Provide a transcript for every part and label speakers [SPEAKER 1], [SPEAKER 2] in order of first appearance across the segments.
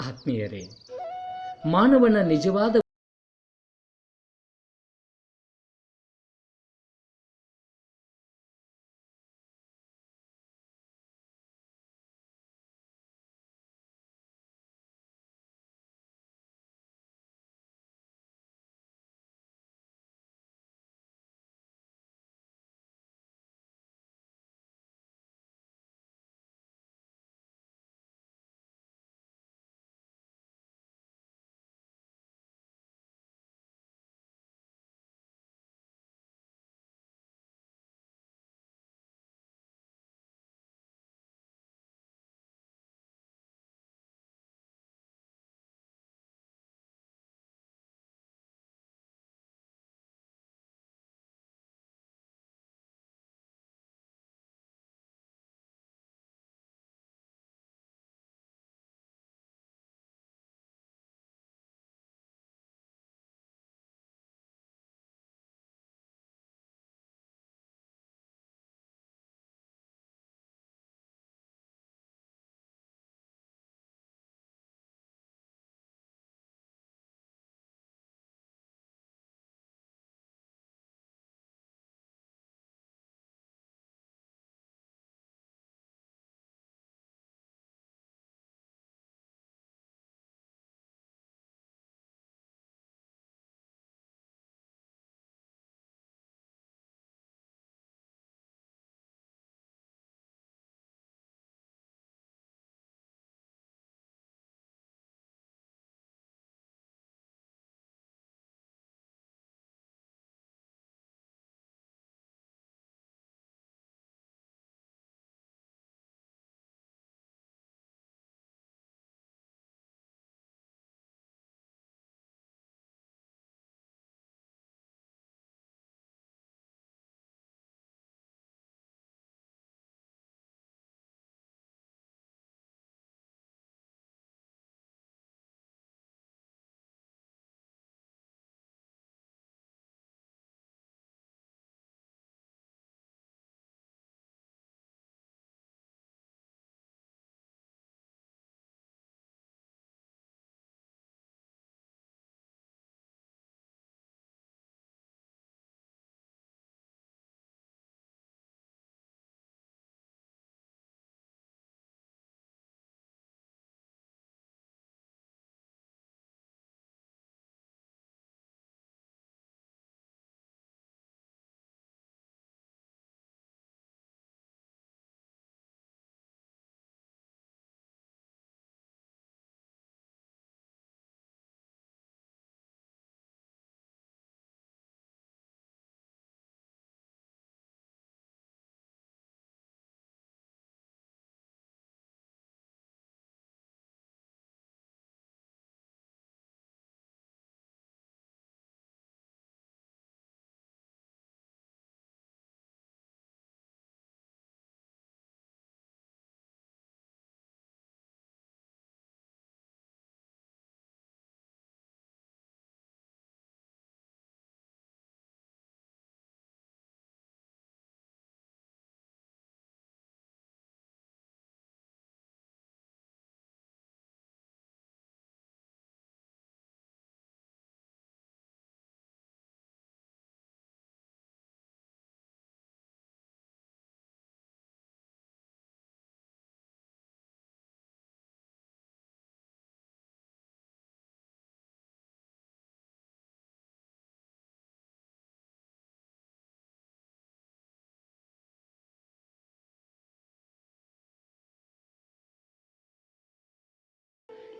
[SPEAKER 1] ಆತ್ಮೀಯರೇ ಮಾನವನ ನಿಜವಾದ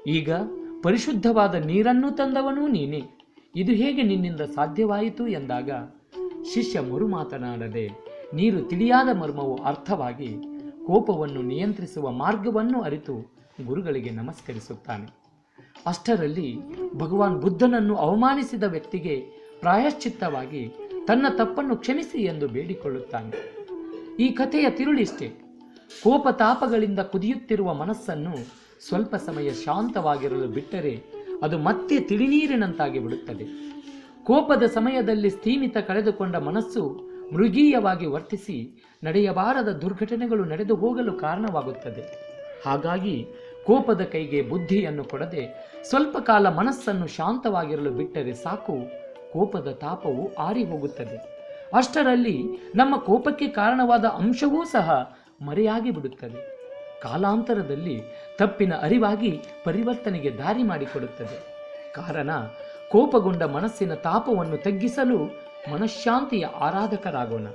[SPEAKER 1] ಈಗ ಪರಿಶುದ್ಧವಾದ ನೀರನ್ನು ತಂದವನೂ ನೀನೇ. ಇದು ಹೇಗೆ ನಿನ್ನಿಂದ ಸಾಧ್ಯವಾಯಿತು ಎಂದಾಗ ಶಿಷ್ಯ ಮರು ಮಾತನಾಡದೆ, ನೀರು ತಿಳಿಯಾದ ಮರ್ಮವು ಅರ್ಥವಾಗಿ ಕೋಪವನ್ನು ನಿಯಂತ್ರಿಸುವ ಮಾರ್ಗವನ್ನು ಅರಿತು ಗುರುಗಳಿಗೆ ನಮಸ್ಕರಿಸುತ್ತಾನೆ. ಅಷ್ಟರಲ್ಲಿ ಭಗವಾನ್ ಬುದ್ಧನನ್ನು ಅವಮಾನಿಸಿದ ವ್ಯಕ್ತಿಗೆ ಪ್ರಾಯಶ್ಚಿತ್ತವಾಗಿ ತನ್ನ ತಪ್ಪನ್ನು ಕ್ಷಮಿಸಿ ಎಂದು ಬೇಡಿಕೊಳ್ಳುತ್ತಾನೆ. ಈ ಕಥೆಯ ತಿರುಳಿಷ್ಟೇ. ಕೋಪತಾಪಗಳಿಂದ ಕುದಿಯುತ್ತಿರುವ ಮನಸ್ಸನ್ನು ಸ್ವಲ್ಪ ಸಮಯ ಶಾಂತವಾಗಿರಲು ಬಿಟ್ಟರೆ ಅದು ಮತ್ತೆ ತಿಳಿನೀರಿನಂತಾಗಿ ಬಿಡುತ್ತದೆ ಕೋಪದ ಸಮಯದಲ್ಲಿ ಸ್ಥೀಮಿತ ಕಳೆದುಕೊಂಡ ಮನಸ್ಸು ಮೃಗೀಯವಾಗಿ ವರ್ತಿಸಿ ನಡೆಯಬಾರದ ದುರ್ಘಟನೆಗಳು ನಡೆದು ಹೋಗಲು ಕಾರಣವಾಗುತ್ತದೆ. ಹಾಗಾಗಿ ಕೋಪದ ಕೈಗೆ ಬುದ್ಧಿಯನ್ನು ಕೊಡದೆ ಸ್ವಲ್ಪ ಕಾಲ ಮನಸ್ಸನ್ನು ಶಾಂತವಾಗಿರಲು ಬಿಟ್ಟರೆ ಸಾಕು, ಕೋಪದ ತಾಪವು ಆರಿ ಹೋಗುತ್ತದೆ. ಅಷ್ಟರಲ್ಲಿ ನಮ್ಮ ಕೋಪಕ್ಕೆ ಕಾರಣವಾದ ಅಂಶವೂ ಸಹ ಮರೆಯಾಗಿ ಬಿಡುತ್ತದೆ ಕಾಲಾಂತರದಲ್ಲಿ ತಪ್ಪಿನ ಅರಿವಾಗಿ ಪರಿವರ್ತನೆಗೆ ದಾರಿ ಮಾಡಿಕೊಡುತ್ತದೆ. ಕಾರಣ, ಕೋಪಗೊಂಡ ಮನಸ್ಸಿನ ತಾಪವನ್ನು ತಗ್ಗಿಸಲು ಮನಃಶಾಂತಿಯ ಆರಾಧಕರಾಗೋಣ.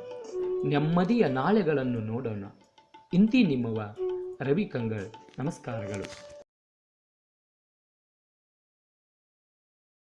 [SPEAKER 1] ನೆಮ್ಮದಿಯ ನಾಳೆಗಳನ್ನು ನೋಡೋಣ. ಇಂತಿ ನಿಮ್ಮವ ರವಿ ಕಂಗಳ್, ನಮಸ್ಕಾರಗಳು.